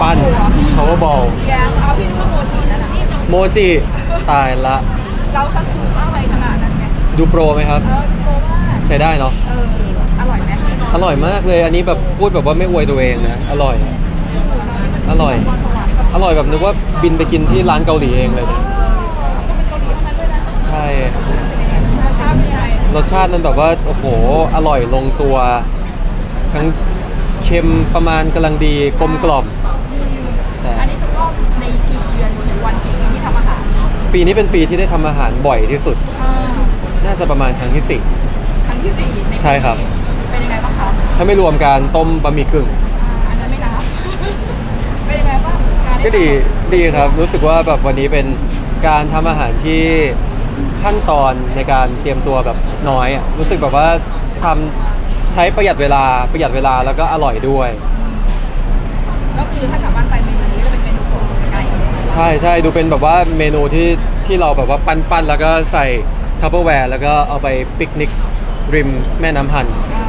ปั้น power ball แกเอาพี่นึกว่าโมจินั่นแหละโมจิตายละ เราสักถูกอะไรขนาดนั้นไงดูโปรไหมครับ เออดูโปรว่าใช้ได้เนาะ เออ อร่อยไหมอร่อยมากเลย อันนี้แบบพูดแบบว่าไม่อวยตัวเองนะ อร่อย อร่อยพสวรรค์กับอร่อยแบบนึกว่าบินไปกินที่ร้านเกาหลีเองเลยว้าวต้องเป็นเกาหลีเท่านั้นด้วยนะใช่ รสชาติเป็นยังไงรสชาติมันแบบว่า โอ้โห อร่อยลงตัว ทั้งเค็มประมาณกำลังดีกลมกล่อมอืมใช่ อันนี้เป็นรอบในกี่เดือนหรือวันกี่ปีที่ทำอาหารปีนี้เป็นปีที่ได้ทำอาหารบ่อยที่สุด อ่าน่าจะประมาณครั้งที่สี่ครั้งที่สี่ในปีใช่ครับ เป็นยังไงบ้างคะถ้าไม่รวมการต้มบะหมี่กึ่ง อ่าอันนั้นไม่นับ เป็นยังไงบ้างการไก็ดีดีครับรู้สึกว่าแบบวันนี้เป็นการทำอาหารที่ขั้นตอนในการเตรียมตัวแบบน้อยอะรู้สึกแบบว่าทำใช้ประหยัดเวลาประหยัดเวลาแล้วก็อร่อยด้วย ก็คือถ้ากลับบ้านไปเมนูนี้จะเป็นเมนูของไก่ใช่ใช่ดูเป็นแบบว่าเมนูที่ที่เราแบบว่าปั้นปั้นแล้วก็ใส่ทัพเปอร์แวร์แล้วก็เอาไปปิกนิกริมแม่น้ำพันอ่า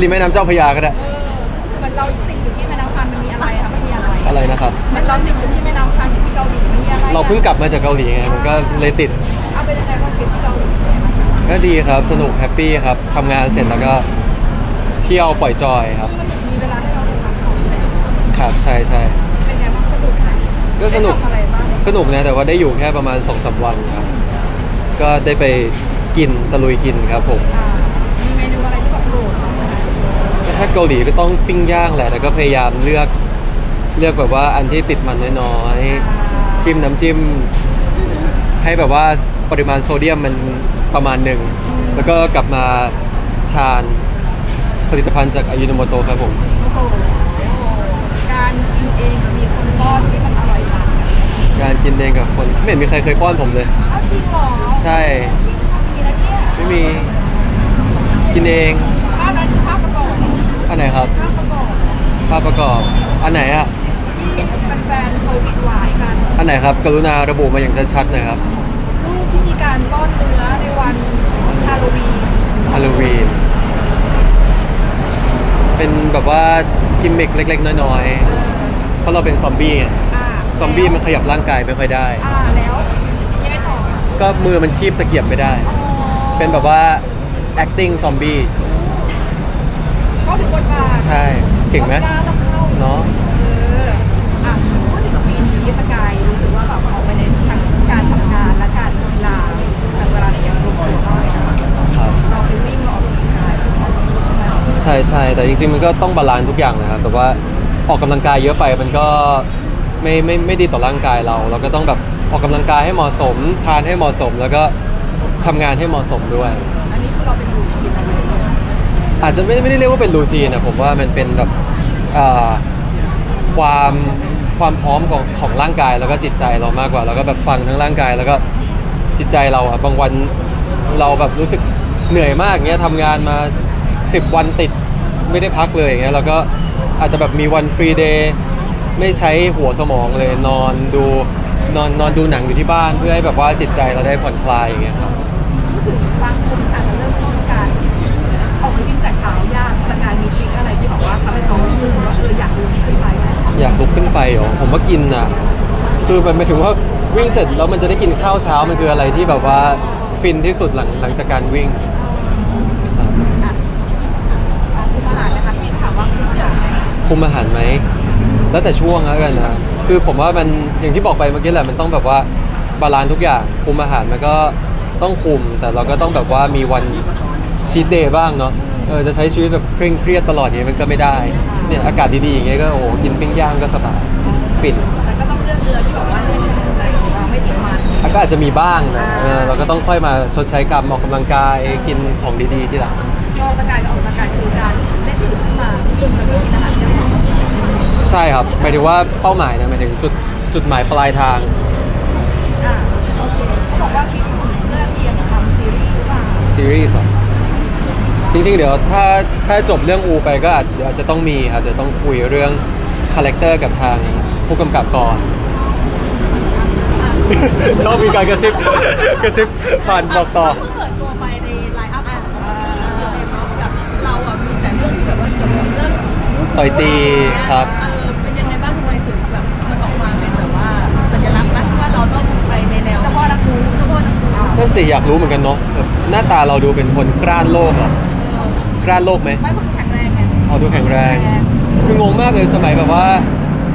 ริมแม่น้ำเจ้าพระยาก็ได้เออเหมือนเราติดอยู่ที่แม่น้ำพันมันมีอะไรคะมันมีอะไรอะไรนะครับมันเราติดอยู่ที่แม่น้ำพันอยู่ที่เกาหลีมันมีอะไรเราเพิ่งกลับมาจากเกาหลีไงมันก็เลยติดเอาเป็นยังไงบ้างทริปที่เกาหลีเป็นยังไงบ้างคะก็ดีครับสนุกแฮปปี้ครับทำงานเสร็จแล้วก็เที่ยวปล่อยจอยครับมันมีเวลาให้เราได้พักผ่อน ครับใช่ใช่ ก็สนุก ได้ทำอะไรบ้างสนุกนะแต่ว่าได้อยู่แค่ประมาณ2อสวันครับ ก็ได้ไปกินตะลุยกินครับผม อ่ามีเมนูอะไรที่แบบโปรดเราไหมคะถ้าเกาหลีก็ต้องปิ้งย่างแหละแต่ก็พยายามเลือกเลือกแบบว่าอันที่ติดมันน้อยๆจิ้มน้ำจิ้ม ให้แบบว่าปริมาณโซเดียมมันประมาณหนึ่ง แล้วก็กลับมาทานผลิตภัณฑ์จากอายุโนโมโตครับผม โอ้โหการกินเองกับมีคนป้อนที่มันอร่อยต่าง กันการกินเองกับคน ไม่เห็นมีใครเคยป้อนผมเลยอ้าวจริงเหรอใช่ มีนะเนี่ยไม่มีกินเองภาพนั้นคือภาพประกอบอันไหนครับ ภาพประกอบภาพประกอบ อันไหนอะที่แฟนๆเขาวิดหวายกัน อันไหนครับ กรุณาระบุมาอย่างชัดๆหน่อยครับรูปที่มีการป้อนเนื้อในวันฮาโลวีนฮาโลวีนเป็นแบบว่ากิมมิคเล็ก ๆ น้อยเออๆเพราะเราเป็นซอมบี้ไงอ่า ซอมบี้มันขยับร่างกายไม่ค่อยได้ อ่าแล้วยังไงต่อก็มือมันคีบตะเกียบไม่ได้อ๋อเป็นแบบว่า acting ซอมบี้เข้าถึงบทบาทใช่เก่งไหมออสการ์ต้องเข้าเนาะเอออะพูดถึงปีนี้สกายรู้สึกว่าแบบออกไปในทั้งการทำงานและการกีฬาทางเวลาในยังรวมตัวน้อยนะครับ เราไปวิ่งเราออกกำลังกายใช่ไหมใช่ใช่แต่จริงๆมันก็ต้องบาลานซ์ทุกอย่างนะครับแบบว่าออกกำลังกายเยอะไปมันก็ ไม่ไม่ไม่ดีต่อร่างกายเรา เราก็ต้องแบบออกกำลังกายให้เหมาะสม ทานให้เหมาะสม แล้วก็ทำงานให้เหมาะสมด้วย อันนี้คือเราเป็นดูทีนอะไรอาจจะไม่ไม่ได้เรียกว่าเป็นรูทีนนะผมว่ามันเป็นแบบอ่าความความพร้อมของของร่างกายแล้วก็จิตใจเรามากกว่า แล้วก็แบบฟังทั้งร่างกายแล้วก็จิตใจเราอะบางวันเราแบบรู้สึกเหนื่อยมากเงี้ยทำงานมา 10 วันติดไม่ได้พักเลยอย่างเงี้ยแล้วก็อาจจะแบบมีวันฟรีเดย์ ไม่ใช้หัวสมองเลยนอนดูนอนนอนดูหนังอยู่ที่บ้านเพื่อให้แบบว่าจิตใจเราได้ผ่อนคลายอย่างเงี้ยครับพูดถึงบางคนอาจจะเริ่มต้นการออกไปวิ่งแต่เช้ายากสกายมีทริคอะไรที่บอกว่าทำให้เขารู้สึกว่าเอออยากดูนี่ขึ้นไปไหมอยากลุกขึ้นไปเหรอผมว่ากินอะคือมันหมายถึงว่าวิ่งเสร็จแล้วมันจะได้กินข้าวเช้ามันคืออะไรที่แบบว่าฟินที่สุดหลังหลังจากการวิ่งครับอะอะคุมอาหารนะคะที่ถามว่าคุมอาหารไหม คุมอาหารไหมแล้วแต่ช่วงแล้วกันนะคือผมว่ามันอย่างที่บอกไปเมื่อกี้แหละมันต้องแบบว่าบาลานซ์ทุกอย่างคุมอาหารมันก็ต้องคุม แต่เราก็ต้องแบบว่ามีวันชีตเดย์บ้างเนาะเออจะใช้ชีวิตแบบเคร่งเครียดตลอดอย่างเงี้ยมันก็ไม่ได้เนี่ยอากาศดีๆอย่างเงี้ยก็โอ้โหกินปิ้งย่างก็สบายฟินแต่ก็ต้องเลือกเรือที่แบบว่าอะไรไม่ติดมันอะก็อาจจะมีบ้างนะเออเราก็ต้องค่อยมาชดใช้กรรมออกกำลังกายกินของดีๆที่หลังก็สกายกับออกกำลังกายคือการได้ตื่นขึ้นมาตื่นแล้วก็กินอาหารที่เหมาะ ใช่ครับหมายถึงว่าเป้าหมายนะหมายถึงจุดจุดหมายปลายทาง อะโอเคเขาบอกว่าฟิตหุ่นเพื่อเตรียมทำซีรีส์หรือเปล่าซีรีส์อะจริงๆ เดี๋ยวถ้าถ้าจบเรื่องอูไปก็อาจเดี๋ยวอาจจะต้องมีครับเดี๋ยวต้องคุยเรื่องคาแรคเตอร์กับทางผู้กำกับก่อน ชอบมีการกระซิบกระซิบผ่านบอกต่อ เพิ่งเปิดตัวไปในไลน์อัพของที่เจเจมส์กับเราอะมีแต่เรื่องที่แบบว่าเกี่ยวกับเรื่องต่อยตีครับ เออเป็นยังไงบ้างทำไม นั่น สิอยากรู้เหมือนกันเนาะแบบหน้าตาเราดูเป็นคนกล้านโลกเหรอเออกล้านโลกไหมไม่คนแข็งแรงไงเอาดูแข็งแรง คืองงมากเลยสมัยแบบว่า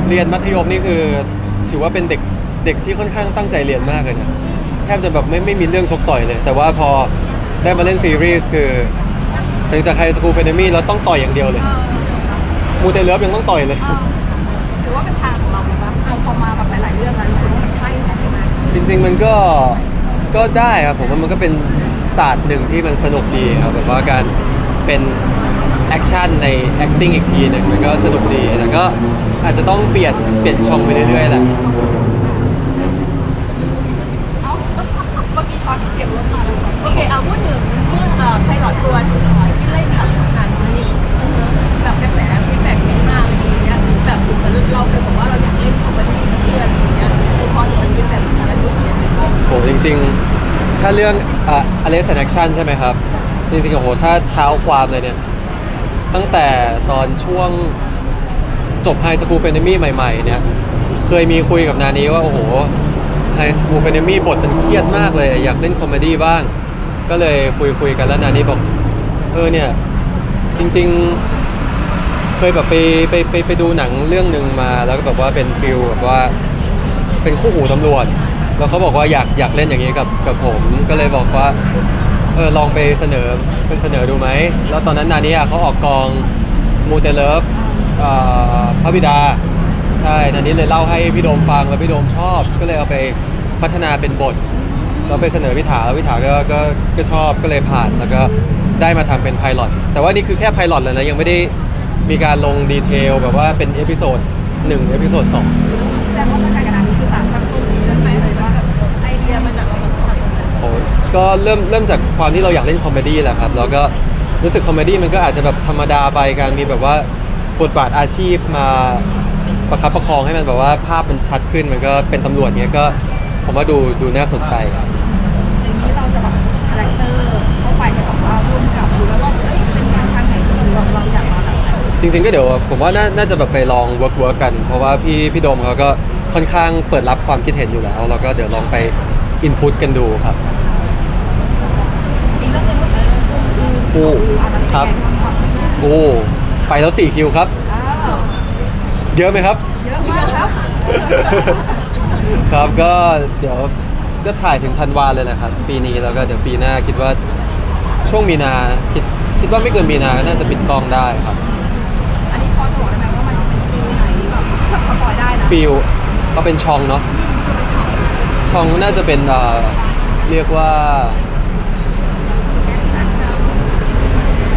เรียนมัธยมนี่คือ ถือว่าเป็นเด็กเด็กที่ค่อนข้างตั้งใจเรียนมากเลยนะแทบจะแบบไม่ไม่มีเรื่องชกต่อยเลย แต่ว่าพอได้มาเล่นซีรีส์คือหลังจากไฮสคูลเฟนมี่เราต้องต่อยอย่างเดียวเลยเออมูเตเลิฟยังต้องต่อยเลยเออถือว่าเป็นทางของเราเลยปะเอาพอมาแบบหลายๆเรื่องแล้วรู้สึกว่ามันใช่แล้วใช่ไหมจริง ๆ มันก็ ก็ได้ครับผมว่ามันก็เป็นศาสตร์หนึ่งที่มันสนุกดีครับแบบว่าการเป็นแอคชั่นใน acting อีกทีหนึ่งมันก็สนุกดีแต่ก็อาจจะต้องเปลี่ยนเปลี่ยนช่องไปเรื่อยๆแหละ เรื่องอะ Alex and Action ใช่ไหมครับ จริงๆโอ้โหถ้าเท้าความเลยเนี่ย ตั้งแต่ตอนช่วงจบ High School f e n e m y ใหม่ ๆ เนี่ย เคยมีคุยกับนานี้ว่า โอ้โห High School f e n e m y บทมันเครียดมากเลย อยากเล่นคอมเมดี้บ้าง ก็เลยคุยคุยกันแล้วนานี้บอก เออเนี่ย จริง ๆ เคยแบบไปไปไปไปดูหนังเรื่องหนึ่งมา แล้วก็แบบว่าเป็นฟิลแบบว่า เป็นคู่หูตำรวจ แล้วเขาบอกว่าอยากอยากเล่นอย่างนี้กับกับผม ก็เลยบอกว่าเออลองไปเสนอไปเสนอดูไหม แล้วตอนนั้นนานี้เขาออกกองมูเตเลิฟพระบิดา ใช่นานี้เลยเล่าให้พี่โดมฟังแล้วพี่โดมชอบ ก็เลยเอาไปพัฒนาเป็นบทเราไปเสนอพิถาแล้วพิถาก็ก็ก็ชอบก็เลยผ่านแล้วก็ได้มาทำเป็นไพลอตแต่ว่านี่คือแค่ไพลอตเลยนะยังไม่ได้มีการลงดีเทลแบบว่าเป็นเอพิโซดหนึ่งเอพิโซดสองแสดงว่า ก็เริ่มเริ่มจากความที่เราอยากเล่นคอมเมดี้แหละครับแล้วก็รู้สึกคอมเมดี้มันก็อาจจะแบบธรรมดาไปการมีแบบว่าบทบาทอาชีพมาประคับประคองให้มันแบบว่าภาพมันชัดขึ้นมันก็เป็นตำรวจเนี้ยก็ผมว่าดูดูน่าสนใจครับอย่างนี้เราจะแบบคาแรคเตอร์เข้าไปให้แบบว่าร่วมกับดูแล้วว่าเอ้ยเป็นงานทางไหนที่เราเราอยากมาแบบไหนจริงๆก็เดี๋ยวผมว่าน่าน่าจะแบบไปลองเวิร์กเวิร์กกัน เพราะว่าพี่พี่โดมเขาก็ค่อนข้างเปิดรับความคิดเห็นอยู่แล้วเราก็เดี๋ยวลองไปอินพุตกันดูครับ มีเรื่องเงินเรื่อง อู้อู้อันนั้นเป็นครับไงความความโอ้ไปแล้ว4คิวครับอ้าวเยอะไหมครับ เยอะมากครับ ครับก็เดี๋ยวก็ถ่ายถึงธันวาเลยนะครับ ปีนี้แล้วก็เดี๋ยวปีหน้าคิดว่าช่วงมีนาคิดคิดว่าไม่เกินมีนาก็น่าจะปิดกล้องได้ครับ อันนี้พอจะบอกได้ไหมว่ามันเป็นฟิลไหนแบบสับสปอยได้นะฟิลก็เป็นช่องเนาะช่องน่าจะเป็นเอ่อเรียกว่า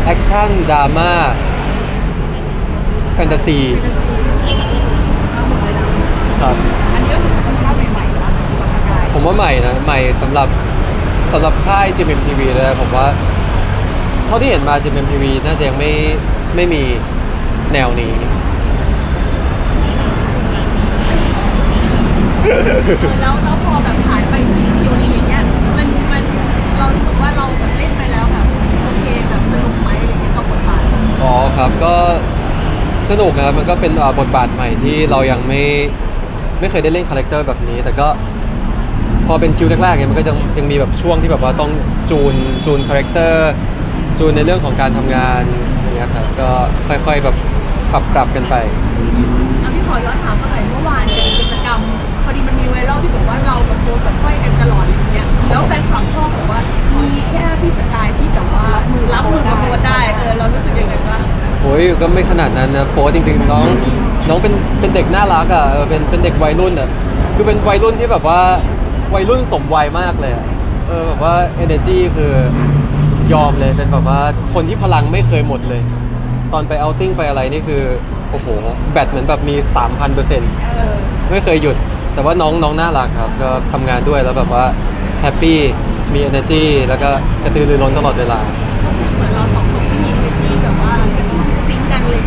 แอคชั่นดราม่าแฟนตาซีเอาหมดเลยนะครับอันนี้ก็ถือเป็นรสชาติใหม่ๆนะสำหรับกายผมว่าใหม่นะ ใหม่สำหรับสำหรับค่าย GMMTV เลยผมว่า เท่าที่เห็นมา GMMTV น่าจะยังไม่ไม่มีแนวนี้เออแล้วแล้วพอแบบ อ๋อครับก็สนุกนะครับมันก็เป็นเอ่อบทบาทใหม่ที่เรายังไม่ไม่เคยได้เล่นคาแรคเตอร์แบบนี้ แต่ก็พอเป็นคิวแรกๆเนี่ยมันก็ยังยังมีแบบช่วงที่แบบว่าต้องจูนจูนคาแรคเตอร์จูนในเรื่องของการทำงานอย่างเงี้ยครับก็ค่อยๆแบบปรับปรับกันไป เอาพี่ขอย้อนถามสักหน่อยเมื่อวานเป็นกิจกรรมพอดีมันมีไวรัลที่บอกว่าเรากับโฟน ก็ไม่ขนาดนั้นนะโฟจริง ๆ น้องน้องเป็นเป็นเด็กน่ารักอะเออเป็นเป็นเด็กวัยรุ่นอะคือเป็นวัยรุ่นที่แบบว่าวัยรุ่นสมวัยมากเลยอะเออแบบว่า energy คือยอมเลยเป็นแบบว่าคนที่พลังไม่เคยหมดเลย ตอนไปเอาติ้งไปอะไรนี่คือโอ้โหแบตเหมือนแบบมี 3,000เปอร์เซ็นต์เออไม่เคยหยุด แต่ว่าน้องน้องน่ารักครับ ก็ทำงานด้วยแล้วแบบว่าแฮปปี้มี energy แล้วก็กระตือรือร้นตลอดเวลา เหมือนเราสองคนที่มี energy แบบว่าซิงค์กันเลย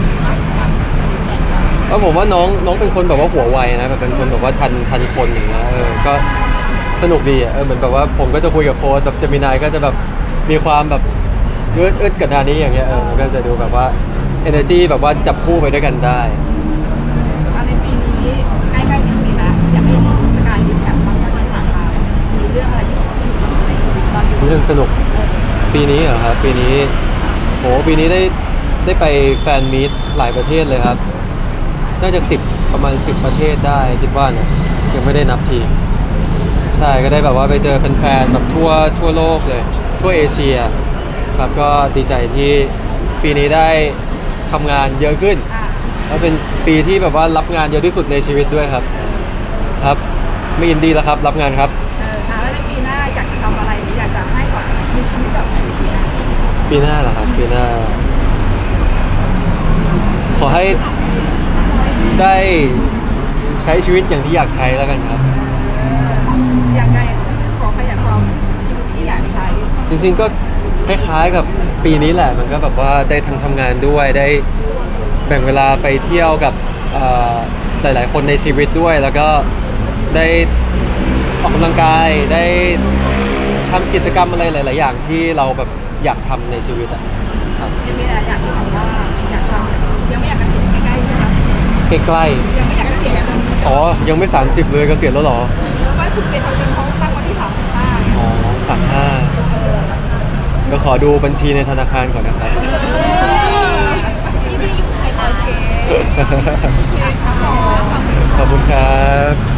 างเลยมั้ย เออผมว่าน้องน้องเป็นคนแบบว่าหัวไวนะแบบเป็นคนแบบว่าทันทันคนอย่างเงี้ยเออก็สนุกดีอะเออเหมือนแบบว่าผมก็จะคุยกับโฟร์แบบเจมินายก็จะแบบมีความแบบยืดอึดกับนานี้อย่างเงี้ยเออมันก็จะดูแบบว่า energy แบบว่าจับคู่ไปด้วยกันได้อันในปีนี้ใกล้ๆสิ้นปีแล้วอยากให้มีสกายรีแคปบ้างว่าที่ผ่านมามีเรื่องอะไรที่แบบว่าสนุกสนุกในชีวิตสนุก ปีนี้เหรอครับปีนี้โหปีนี้ได้ได้ไปแฟนมีตหลายประเทศเลยครับ น่าจะสิบประมาณสิบประเทศได้คิดว่านะยังไม่ได้นับที ใช่ก็ได้แบบว่าไปเจอแฟนๆแบบทั่วทั่วโลกเลย ทั่วเอเชีย ครับก็ดีใจที่ปีนี้ได้ทำงานเยอะขึ้นอ่าแล้วเป็นปีที่แบบว่ารับงานเยอะที่สุดในชีวิตด้วยครับ ครับ ไม่ยินดีแล้วครับ รับงานครับเอออะแล้วในปีหน้าอยากจะทำอะไรหรืออยากจะให้ก่อนมีชีวิตแบบไหนในปีหน้าปีหน้าเหรอครับปีหน้า ขอให้ ได้ใช้ชีวิตอย่างที่อยากใช้แล้วกันครับเอออย่างไงขอขยายความชีวิตที่อยากใช้ จริงๆก็คล้ายๆกับปีนี้แหละ มันก็แบบว่าได้ทั้งทำงานด้วยได้แบ่งเวลาไปเที่ยวกับเอ่อหลาย ๆ คนในชีวิตด้วย แล้วก็ได้ออกกำลังกายได้ทำกิจกรรมอะไรหลาย ๆ อย่างที่เราแบบอยากทำในชีวิตอะครับ ยังมีอะไรอยากที่แบบว่า ใกล้ยังไม่อยากเกษียณๆ อ๋อ ยังไม่ 30 เลยเกษียณแล้วเหรอ ว่าคุณเป็นเขาเป็นเขาตั้งวันที่สามสิบห้าอ๋อสามห้าก็ขอดูบัญชีในธนาคารก่อนนะครับ ที่ไม่อยู่ใครโอเคโอเคครับขอบคุณครับ